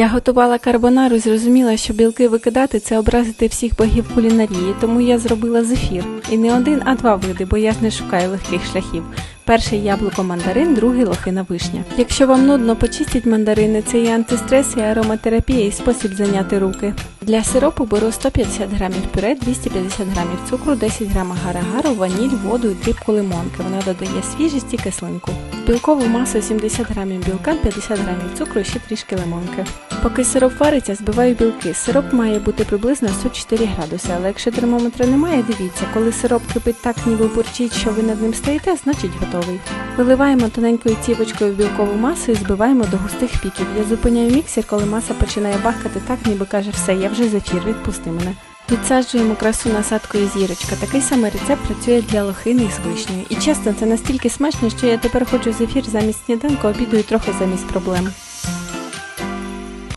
Я готувала карбонару і зрозуміла, що білки викидати це образити всіх богів кулінарії, тому я зробила зефір. І не один, а два види, бо я ж не шукаю легких шляхів. Перший яблуко мандарин, другий лохина вишня. Якщо вам нудно, почистіть мандарини, це і антистрес, і ароматерапія, і спосіб зайняти руки. Для сиропу беру 150 грамів пюре, 250 грамів цукру, 10 грамів гарагару, ваніль, воду і дрібку лимонки. Вона додає свіжість і кислинку. Білкову масу 70 грамів білка, 50 грамів цукру і ще трішки лимонки. Поки сироп вариться, збиваю білки. Сироп має бути приблизно 104 градуси, але якщо термометра немає, дивіться, коли сироп кипить так, ніби бурчить, що ви над ним стоїте, значить готовий. Виливаємо тоненькою цівочкою в білкову масу і збиваємо до густих піків. Я зупиняю міксер, коли маса починає бахкати так, ніби каже, все, я вже зефір, відпусти мене. Підсаджуємо красу насадкою зірочка. Такий самий рецепт працює для лохини з вишнею. І чесно, це настільки смачно, що я тепер хочу зефір замість сніданку, обіду і трохи замість проблем.